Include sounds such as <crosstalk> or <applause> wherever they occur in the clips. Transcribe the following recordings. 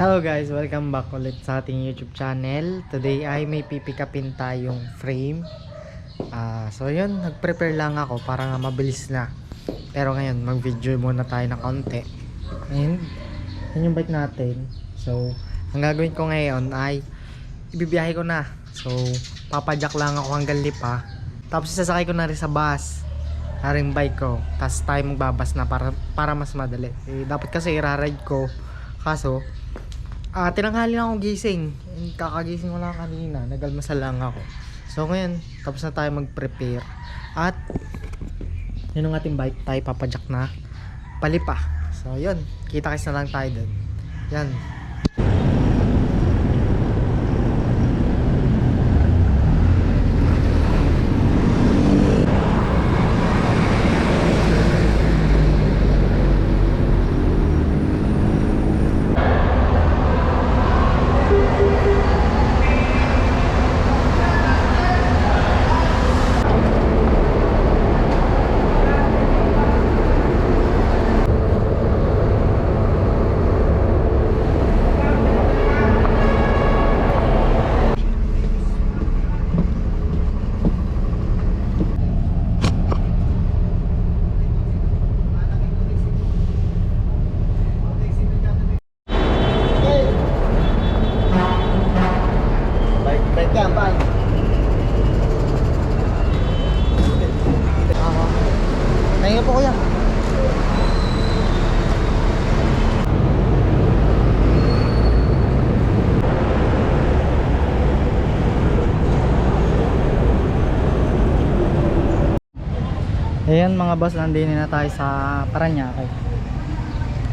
Hello guys, welcome back ulit sa ating YouTube channel. Today ay may pipikapin tayong frame. Ah, so yun, nag-prepare lang ako para nga mabilis na. Pero ngayon, mag-video muna tayo ng konti. And, yun yung bike natin. So, ang gagawin ko ngayon ay ibibiyahe ko na. So, papadyak lang ako hanggang lipa. Tapos sasakay ko na rin sa bus. Haring bike ko. Tapos tayo magbabas na para, para mas madali. Eh, dapat kasi i-ride ko. Kaso, Ah, tinanghali lang akong gising. Kakagising ko lang kanina. Nagalmasal lang ako. So ngayon, tapos na tayo mag-prepare. At yun ang ating bike. Tayo papadyak na palipa. So yun, kita kits na lang tayo dun. Yan. Bike, bike yan, pan. Ako. Ngayon po kuya. Ayan mga boss, nandini na tayo sa Paranaque.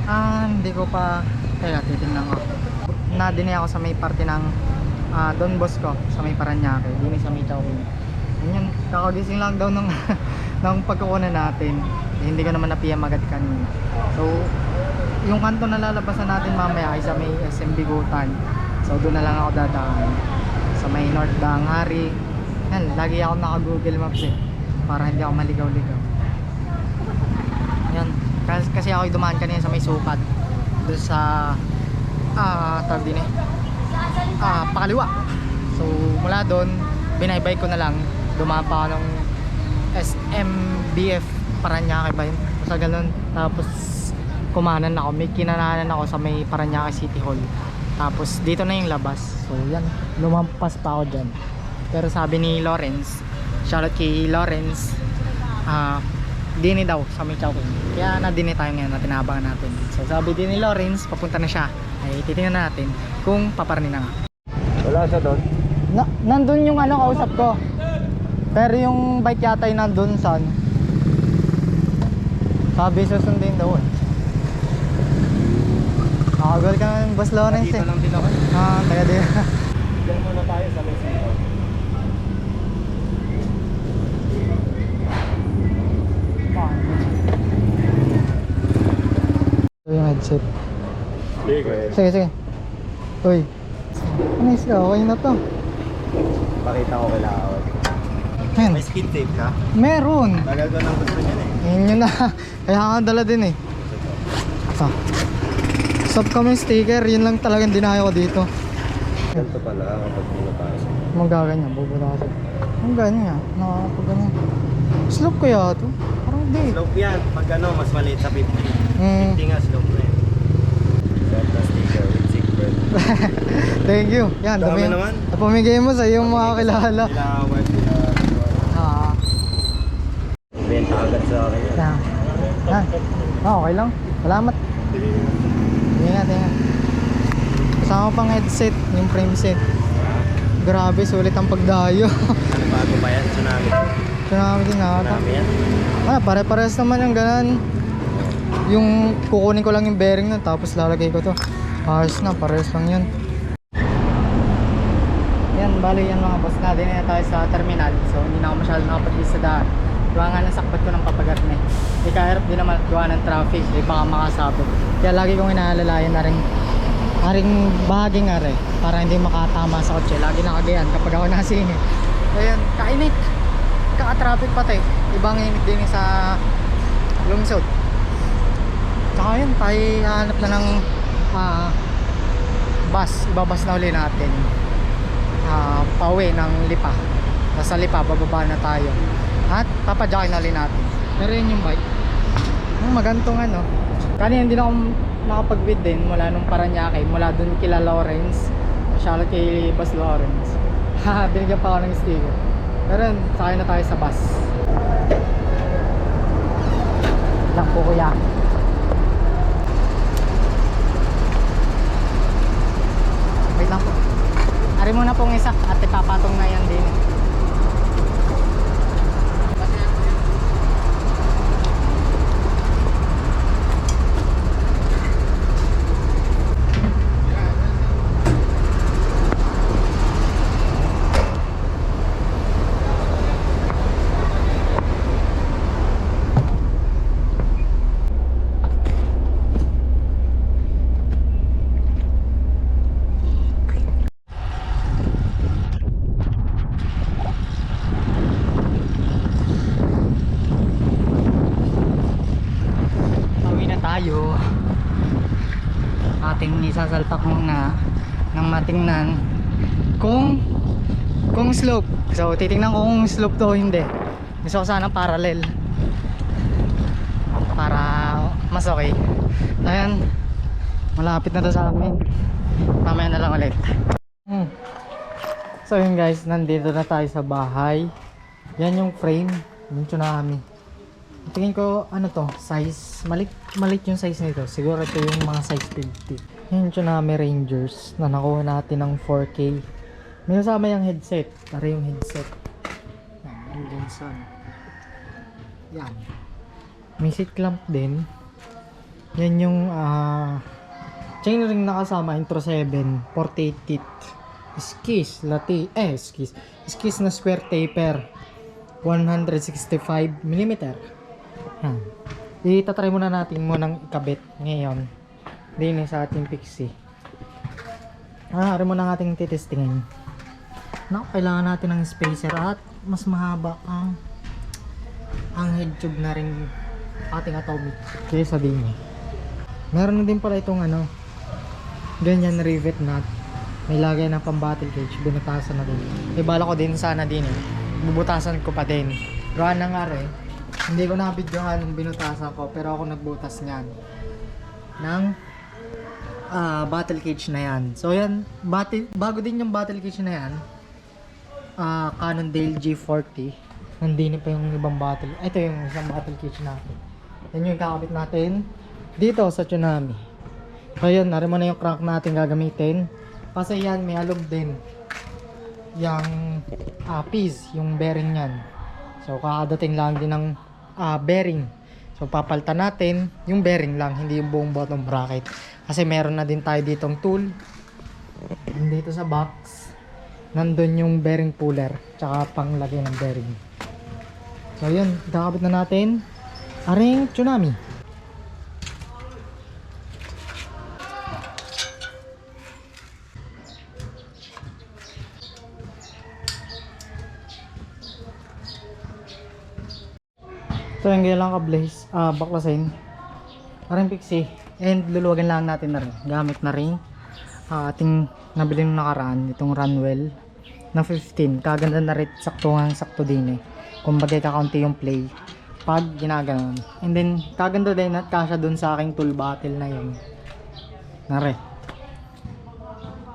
Ah, hindi ko pa Teka, titingnan ko. Nadini ako sa may parte ng ah, Don Bosco sa may Paranaque. Dini sa may Chowking. Yun, kakagising lang daw nung, nung <laughs> pagkukunan natin. Eh, hindi ko naman na-PM agad kanina. So, yung kanto na lalabasan natin mamaya ay sa may SM Bigutan. So, doon na lang ako dadaan. Sa may North Danghari. Yan, lagi ako naka-Google Maps eh. Para hindi ako maligaw-ligaw. Kasi, kasi ako dumaan kanina sa may sukat. Doon sa ah tawag din eh. Ah, pakaliwa. So, mula doon, binaybay ko na lang. Dumaan pa ng SMBF Paranaque ba yun? Basta ganun. Tapos, kumanan ako. May kinananan ako sa may Paranaque City Hall. Tapos, dito na yung labas. So, yan. Lumampas pa ako dyan. Pero sabi ni Lawrence, shoutout kay Lawrence, ah, dini daw sa may Chowking. Kaya na dini tayo ngayon na tinabangan natin. So sabi din ni Lawrence, papunta na siya. Ay titingnan natin kung paparni na nga. Wala siya doon. Na, nandun yung ano kausap ko. Pero yung bike yata ay nandun ano. Sabi susundin daw eh. Nakagol ka ng Boss Lawrence eh. Dito lang din ako. Ah, kaya din. Diyan muna tayo sa may Ito yung headset. Sige. Sige, sige. Uy. Ano is okay na to? Pakita ko kay Lawad. Yan. May skin tape ka? Meron. Tagal ko nang gusto niyan eh. Yun yun na. <laughs> Kaya ka dala din eh. Sa. Stop kami sticker. Yun lang talagang dinayo ko dito. Ganito pala kapag pinapasok. Magaganyan. Bubula kasi. Ang ganyan. Nakakapag Slope kaya to? Hindi. Slope yan. Pag ano, mas maliit sa 50. Mm. 50 nga slope na <laughs> Sigbert. Thank you. Yan. Dami dumi- naman. Napamigay mo sa iyong mga kilala. Lawad, sila. Ah. Benta agad sa akin yan. Yan. Yan. Ah, okay lang. Salamat. Ingat, ingat. Kasama pang headset, yung frame set. Grabe, sulit ang pagdayo. Ano bago pa yan? Tsunami. Tsunami din ata. Tsunami yan. Ah, pare-pares naman yung ganan. Yung kukunin ko lang yung bearing na tapos lalagay ko to. Ayos na, pares lang yun. Yan, bali yan mga boss na. Din na tayo sa terminal. So, hindi na ako masyado nakapag sa daan. Gawa nga nasakbat ko ng papagat na eh. Hindi kahirap din naman gawa ng traffic. Hindi baka makasabot. Kaya lagi kong inaalalayan na rin aring bahagi nga rin para hindi makatama sa kotse. Lagi nakagayan kapag ako nasingit. So yan, kainit. Kaka-traffic pa tayo. Ibang init din sa lungsod. Tsaka yun, tayo hanap na ng ah, bus. Ibabas na uli natin. Ah pauwi ng Lipa. Sa Lipa bababa na tayo. At papadyakin na uli natin. Pero yun yung bike. Ang magantong ano kanina hindi na ako nakapag-bid din mula nung Paranaque mula dun kila Lawrence. Shoutout kay Bus Lawrence. <laughs> Binigyan pa ako ng sticker pero yun sakay na tayo sa bus. Lang po kuya. Wait lang po. Ari mo na pong isa. At ipapatong na yan din. Pauwi na tayo. Ating isasalpak muna ng matingnan kung kung slope. So titingnan ko kung slope to hindi. Gusto ko sana parallel. Para mas okay. Ayan. Malapit na to sa amin. Mamaya na lang ulit. Hmm. So yun guys, nandito na tayo sa bahay. Yan yung frame, yung tsunami. Tingin ko, ano to, size, malit, malit yung size nito. Siguro ito yung mga size 50. Yan yung Tsunami Rangers na nakuha natin ng 4K. May kasama yung headset. Tara yung headset. Yan. May seat clamp din. Yan yung ah chainring na kasama, Intro 7, 48 teeth. Skis, lati, eh, skis. Skis na square taper. 165 mm. Yan. Itatry muna natin munang ikabit ngayon. Din sa ating pixie. Ah, ari muna nating titestingin. Na, kailangan natin ng spacer at mas mahaba ang ang head tube na rin ating atomic kaysa din eh. Meron na din pala itong ano ganyan rivet nut may lagay ng pang battle cage binutasan na din ibala ko din sana din eh bubutasan ko pa din gawa na nga rin hindi ko nabidyohan nung binutasan ko pero ako nagbutas niyan. Ng ah, battle cage na yan. So yan battle, bago din yung battle cage na yan ah Cannondale G40 nandini pa yung ibang battle ito yung isang battle cage natin. Yan yung kakabit natin dito sa tsunami. So yun nari mo na yung crank natin gagamitin. Kasi yan may alog din yung ah, piece yung bearing yan so kakadating lang din ng ah, bearing. So papalitan natin yung bearing lang hindi yung buong bottom bracket. Kasi meron na din tayo ditong tool. Dito sa box nandun yung bearing puller tsaka panglagay ng bearing. So yun kakabit na natin. Aring tsunami So yung lang ka blaze, ah baklasin. Parang pixie. And luluwagan lang natin na rin. Gamit na rin ah, ating nabili nung nakaraan, itong Runwell na 15. Kaganda na rin saktuhan sakto din eh. Kumbaga kakaunti yung play pag ginaganon. And then kaganda din at kasya dun sa aking tool battle na yun. Nare.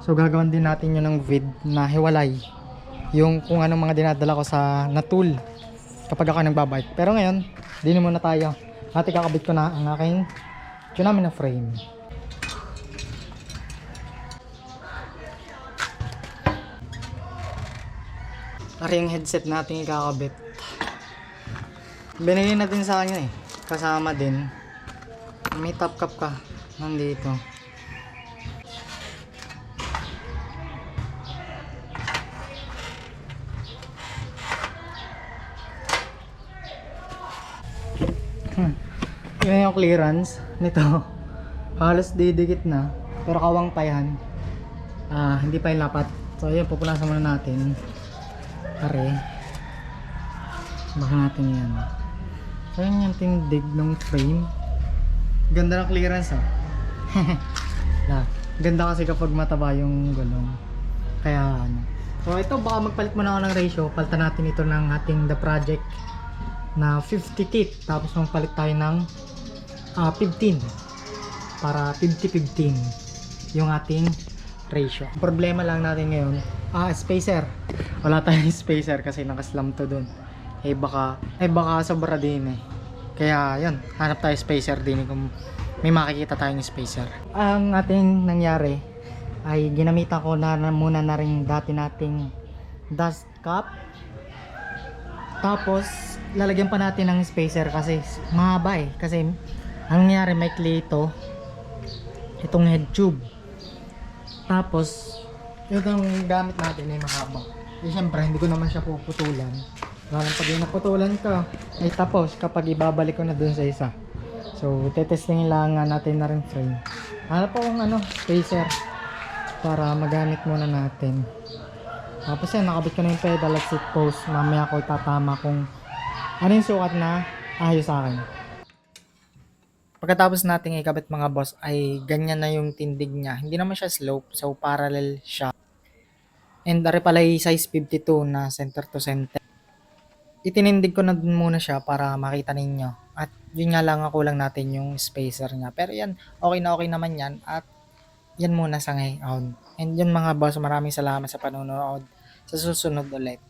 So gagawin din natin yun ng vid na hiwalay. Yung kung anong mga dinadala ko sa na tool kapag ako nagbabike. Pero ngayon, dini muna tayo. At ikakabit ko na ang aking tsunami na frame. Ari yung headset natin ikakabit. Binigay natin sa kanya eh. Kasama din. May top cap ka. Nandito. Yung clearance nito. <laughs> Halos didikit na. Pero kawang pa yan. Ah, hindi pa yung lapat. So ayun, pupunasan muna natin. Pare. Baka natin yan. So yun yung tindig ng frame. Ganda ng clearance ah. <laughs> Na, Ganda kasi kapag mataba yung gulong. Kaya ano. So ito baka magpalit muna ako ng ratio. Palitan natin ito ng ating The Project na 50 kit. Tapos magpalit tayo ng ah, 15. Para 50-15 yung ating ratio. Problema lang natin ngayon, ah, spacer. Wala tayong <laughs> spacer kasi nakaslam to dun. Eh baka, eh baka sobra din eh. Kaya yun, hanap tayo spacer din eh, kung may makikita tayong spacer. Ang ating nangyari ay ginamitan ko na, na muna na rin dati nating dust cap. Tapos lalagyan pa natin ng spacer kasi mahaba eh. Kasi ang nangyari may ito, itong head tube. Tapos itong gamit natin ay mahaba. Eh syempre hindi ko naman siya puputulan. Lalo pag yung ka, ay tapos kapag ibabalik ko na dun sa isa. So, tetestingin lang natin na rin frame. Hanap po akong ano, spacer para magamit muna natin. Tapos yan, nakabit ko na yung pedal at seat post. Mamaya ko itatama kung ano yung sukat na ayos sa akin. Pagkatapos nating ikabit mga boss ay ganyan na yung tindig niya. Hindi naman siya slope, so parallel siya. And ari pala size 52 na center to center. Itinindig ko na dun muna siya para makita ninyo. At yun nga lang ako lang natin yung spacer niya. Pero yan, okay na okay naman yan. At yan muna sa ngayon. And yun mga boss, maraming salamat sa panonood. Sa susunod ulit.